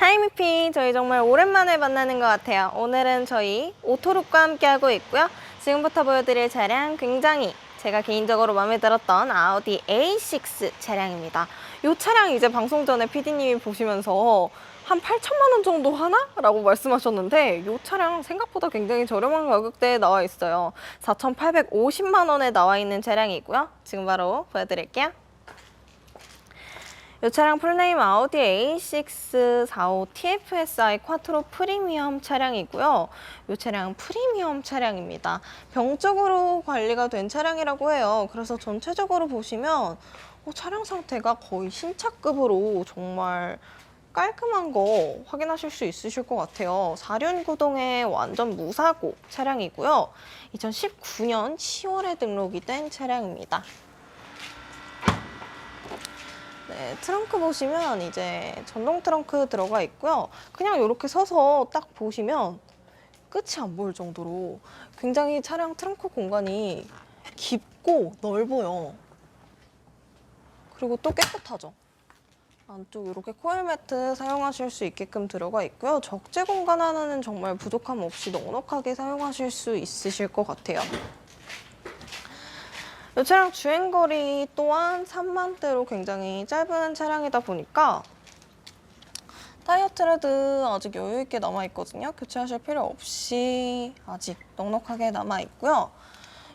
하이미피 저희 정말 오랜만에 만나는 것 같아요. 오늘은 저희 오토룩과 함께 하고 있고요. 지금부터 보여드릴 차량 굉장히 제가 개인적으로 마음에 들었던 아우디 A6 차량입니다. 이 차량 이제 방송 전에 PD님이 보시면서 한 8천만 원 정도 하나? 라고 말씀하셨는데 이 차량 생각보다 굉장히 저렴한 가격대에 나와 있어요. 4,850만 원에 나와 있는 차량이고요. 지금 바로 보여드릴게요. 이 차량 풀네임 아우디 A6 45 TFSI 쿼트로 프리미엄 차량이고요. 이 차량 프리미엄 차량입니다. 병적으로 관리가 된 차량이라고 해요. 그래서 전체적으로 보시면 어, 차량 상태가 거의 신차급으로 정말 깔끔한 거 확인하실 수 있으실 것 같아요. 4륜 구동의 완전 무사고 차량이고요. 2019년 10월에 등록이 된 차량입니다. 네, 트렁크 보시면 이제 전동 트렁크 들어가 있고요. 그냥 이렇게 서서 딱 보시면 끝이 안 보일 정도로 굉장히 차량 트렁크 공간이 깊고 넓어요. 그리고 또 깨끗하죠. 안쪽 이렇게 코일 매트 사용하실 수 있게끔 들어가 있고요. 적재 공간 하나는 정말 부족함 없이 넉넉하게 사용하실 수 있으실 것 같아요. 이 차량 주행거리 또한 3만대로 굉장히 짧은 차량이다 보니까 타이어 트레드 아직 여유 있게 남아 있거든요. 교체하실 필요 없이 아직 넉넉하게 남아 있고요.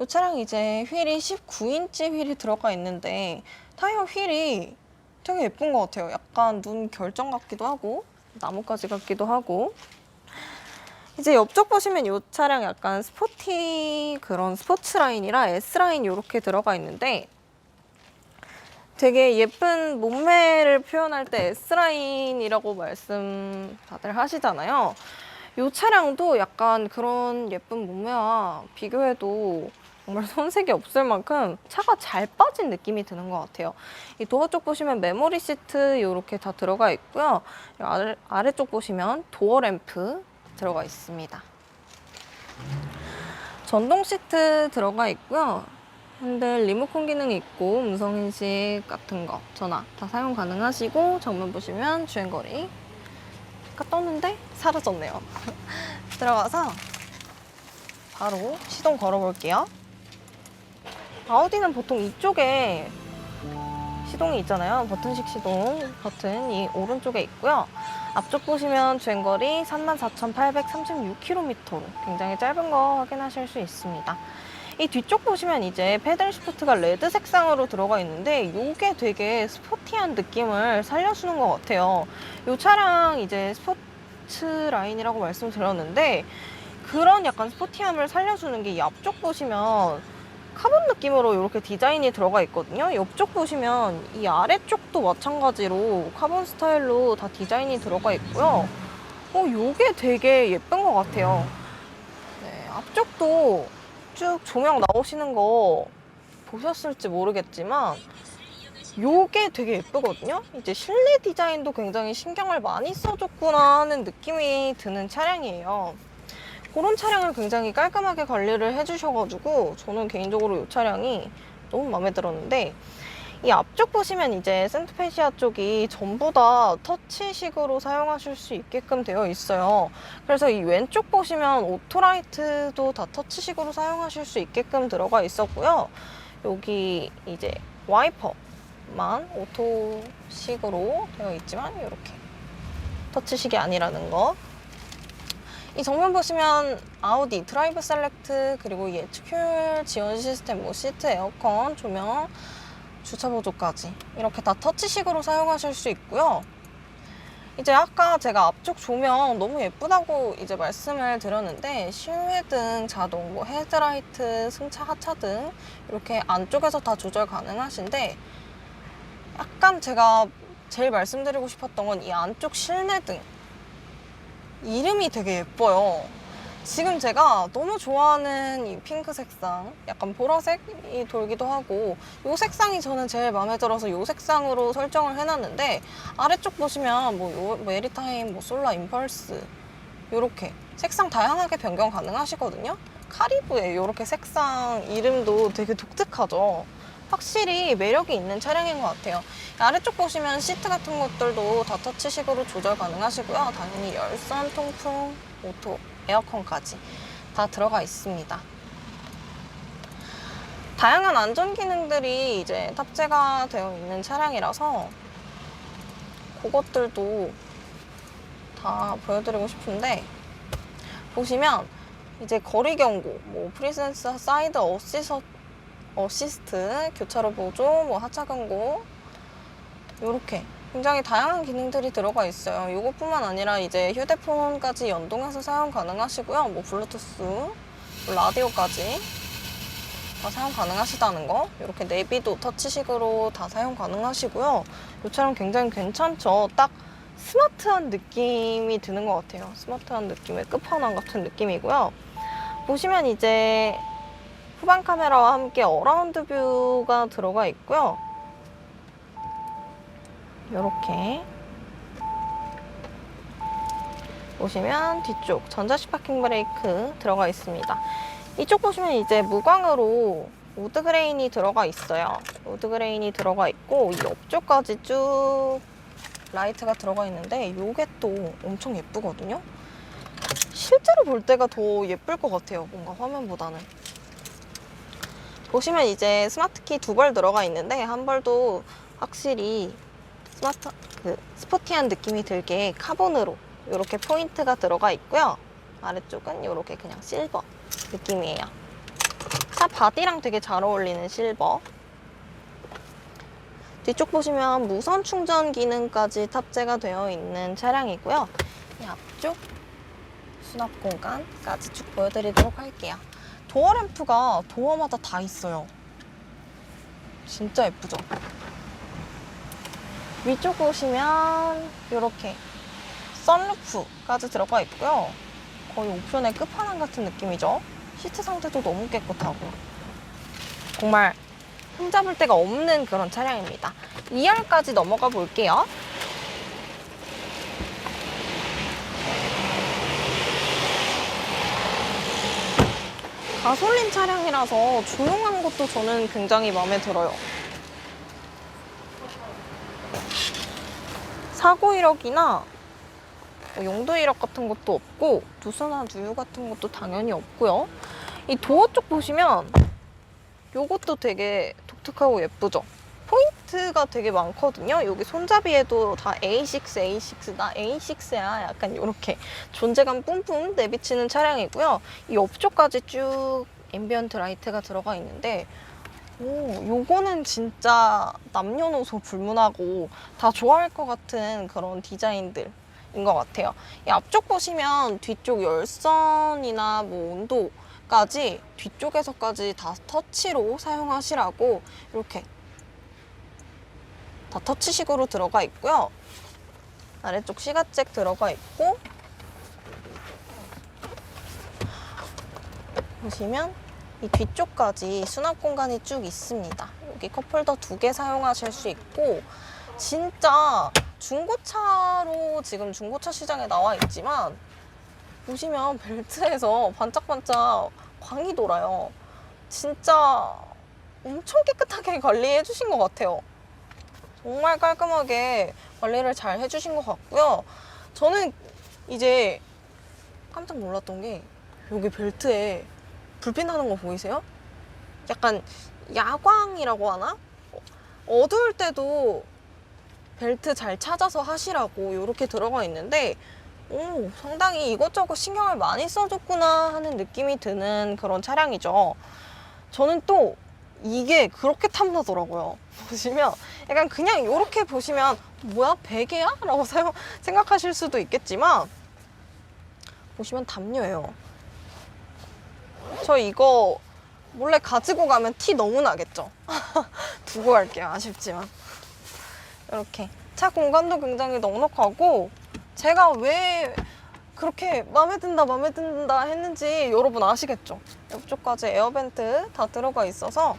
이 차량 이제 휠이 19인치 휠이 들어가 있는데 타이어 휠이 되게 예쁜 것 같아요. 약간 눈 결정 같기도 하고 나뭇가지 같기도 하고 이제 옆쪽 보시면 이 차량 약간 스포티 그런 스포츠 라인이라 S 라인 이렇게 들어가 있는데 되게 예쁜 몸매를 표현할 때 S 라인이라고 말씀 다들 하시잖아요. 이 차량도 약간 그런 예쁜 몸매와 비교해도 정말 손색이 없을 만큼 차가 잘 빠진 느낌이 드는 것 같아요. 이 도어 쪽 보시면 메모리 시트 이렇게 다 들어가 있고요. 이 아래, 아래쪽 보시면 도어 램프 들어가 있습니다. 전동 시트 들어가 있고요. 핸들 리모컨 기능 있고 음성 인식 같은 거 전화 다 사용 가능하시고 정면 보시면 주행거리 아까 떴는데 사라졌네요. 들어가서 바로 시동 걸어볼게요. 아우디는 보통 이쪽에 시동이 있잖아요. 버튼식 시동 버튼이 오른쪽에 있고요. 앞쪽 보시면 주행거리 34,836km로 굉장히 짧은 거 확인하실 수 있습니다. 이 뒤쪽 보시면 이제 패들 시프트가 레드 색상으로 들어가 있는데 이게 되게 스포티한 느낌을 살려주는 것 같아요. 이 차량 이제 스포츠 라인이라고 말씀드렸는데 그런 약간 스포티함을 살려주는 게 이 앞쪽 보시면 카본 느낌으로 이렇게 디자인이 들어가 있거든요. 옆쪽 보시면 이 아래쪽도 마찬가지로 카본 스타일로 다 디자인이 들어가 있고요. 어, 요게 되게 예쁜 것 같아요. 네, 앞쪽도 쭉 조명 나오시는 거 보셨을지 모르겠지만 요게 되게 예쁘거든요. 이제 실내 디자인도 굉장히 신경을 많이 써줬구나 하는 느낌이 드는 차량이에요. 그런 차량을 굉장히 깔끔하게 관리를 해주셔가지고 저는 개인적으로 이 차량이 너무 마음에 들었는데 이 앞쪽 보시면 이제 센트페시아 쪽이 전부 다 터치식으로 사용하실 수 있게끔 되어 있어요. 그래서 이 왼쪽 보시면 오토라이트도 다 터치식으로 사용하실 수 있게끔 들어가 있었고요. 여기 이제 와이퍼만 오토식으로 되어 있지만 이렇게 터치식이 아니라는 거. 이 정면 보시면 아우디 드라이브 셀렉트 그리고 예측 효율 지원 시스템 뭐 시트 에어컨 조명 주차 보조까지 이렇게 다 터치식으로 사용하실 수 있고요. 이제 아까 제가 앞쪽 조명 너무 예쁘다고 이제 말씀을 드렸는데 실외등, 자동, 뭐 헤드라이트, 승차, 하차 등 이렇게 안쪽에서 다 조절 가능하신데 약간 제가 제일 말씀드리고 싶었던 건 이 안쪽 실내등 이름이 되게 예뻐요. 지금 제가 너무 좋아하는 이 핑크 색상, 약간 보라색이 돌기도 하고 이 색상이 저는 제일 마음에 들어서 이 색상으로 설정을 해놨는데 아래쪽 보시면 뭐, 요, 뭐 에리타임, 뭐 솔라 임펄스 이렇게 색상 다양하게 변경 가능하시거든요. 카리브의 이렇게 색상 이름도 되게 독특하죠. 확실히 매력이 있는 차량인 것 같아요. 아래쪽 보시면 시트 같은 것들도 다 터치식으로 조절 가능하시고요. 당연히 열선, 통풍, 오토, 에어컨까지 다 들어가 있습니다. 다양한 안전 기능들이 이제 탑재가 되어 있는 차량이라서 그것들도 다 보여드리고 싶은데 보시면 이제 거리 경고, 뭐 프리센스 사이드 어시서, 어시스트, 교차로 보조, 뭐 하차 경고 이렇게 굉장히 다양한 기능들이 들어가 있어요. 이것뿐만 아니라 이제 휴대폰까지 연동해서 사용 가능하시고요. 뭐 블루투스, 뭐 라디오까지 다 사용 가능하시다는 거. 이렇게 내비도 터치식으로 다 사용 가능하시고요. 이 차량 굉장히 괜찮죠. 딱 스마트한 느낌이 드는 것 같아요. 스마트한 느낌의 끝판왕 같은 느낌이고요. 보시면 이제 후방 카메라와 함께 어라운드 뷰가 들어가 있고요. 이렇게 보시면 뒤쪽 전자식 파킹 브레이크 들어가 있습니다. 이쪽 보시면 이제 무광으로 우드 그레인이 들어가 있어요. 우드 그레인이 들어가 있고 이 옆쪽까지 쭉 라이트가 들어가 있는데 이게 또 엄청 예쁘거든요. 실제로 볼 때가 더 예쁠 것 같아요. 뭔가 화면보다는. 보시면 이제 스마트키 두 벌 들어가 있는데 한 벌도 확실히 스마트 그 스포티한 느낌이 들게 카본으로 이렇게 포인트가 들어가 있고요. 아래쪽은 이렇게 그냥 실버 느낌이에요. 차 바디랑 되게 잘 어울리는 실버. 뒤쪽 보시면 무선 충전 기능까지 탑재가 되어 있는 차량이고요. 이 앞쪽 수납 공간까지 쭉 보여드리도록 할게요. 도어 램프가 도어마다 다 있어요. 진짜 예쁘죠? 위쪽 보시면 이렇게 썬루프까지 들어가 있고요. 거의 옵션의 끝판왕 같은 느낌이죠. 시트 상태도 너무 깨끗하고 정말 흠잡을 데가 없는 그런 차량입니다. 2열까지 넘어가 볼게요. 가솔린 차량이라서 조용한 것도 저는 굉장히 마음에 들어요. 사고 이력이나 뭐 용도 이력 같은 것도 없고 누수나 누유 같은 것도 당연히 없고요. 이 도어 쪽 보시면 요것도 되게 독특하고 예쁘죠? 포인트가 되게 많거든요. 여기 손잡이에도 다 A6, A6, 나 A6야. 약간 이렇게 존재감 뿜뿜 내비치는 차량이고요. 이 옆쪽까지 쭉 앰비언트 라이트가 들어가 있는데 오, 요거는 진짜 남녀노소 불문하고 다 좋아할 것 같은 그런 디자인들 인 것 같아요. 이 앞쪽 보시면 뒤쪽 열선이나 뭐 온도까지 뒤쪽에서까지 다 터치로 사용하시라고 이렇게 다 터치식으로 들어가 있고요. 아래쪽 시가잭 들어가 있고 보시면 이 뒤쪽까지 수납 공간이 쭉 있습니다. 여기 컵홀더 두 개 사용하실 수 있고 진짜 중고차로 지금 중고차 시장에 나와 있지만 보시면 벨트에서 반짝반짝 광이 돌아요. 진짜 엄청 깨끗하게 관리해 주신 것 같아요. 정말 깔끔하게 관리를 잘 해주신 것 같고요. 저는 이제 깜짝 놀랐던 게 여기 벨트에 불빛 나는 거 보이세요? 약간 야광이라고 하나? 어두울 때도 벨트 잘 찾아서 하시라고 이렇게 들어가 있는데 오, 상당히 이것저것 신경을 많이 써줬구나 하는 느낌이 드는 그런 차량이죠. 저는 또 이게 그렇게 탐나더라고요. 보시면 약간 그냥 이렇게 보시면 뭐야 베개야? 라고 생각하실 수도 있겠지만 보시면 담요예요. 저 이거 몰래 가지고 가면 티 너무 나겠죠? 두고 갈게요. 아쉽지만. 이렇게 차 공간도 굉장히 넉넉하고 제가 왜 그렇게 마음에 든다 마음에 든다 했는지 여러분 아시겠죠? 옆쪽까지 에어벤트 다 들어가 있어서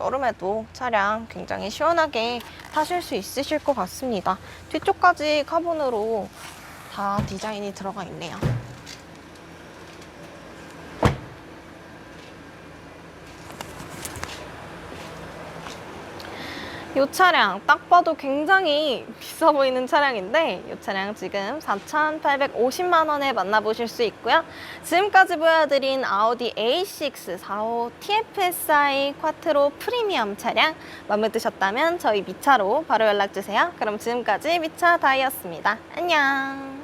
여름에도 차량 굉장히 시원하게 타실 수 있으실 것 같습니다. 뒤쪽까지 카본으로 다 디자인이 들어가 있네요. 이 차량 딱 봐도 굉장히 비싸 보이는 차량인데 이 차량 지금 4,850만 원에 만나보실 수 있고요. 지금까지 보여드린 아우디 A6 45 TFSI 쿼트로 프리미엄 차량 마음에 드셨다면 저희 미차로 바로 연락 주세요. 그럼 지금까지 미차 다이였습니다. 안녕.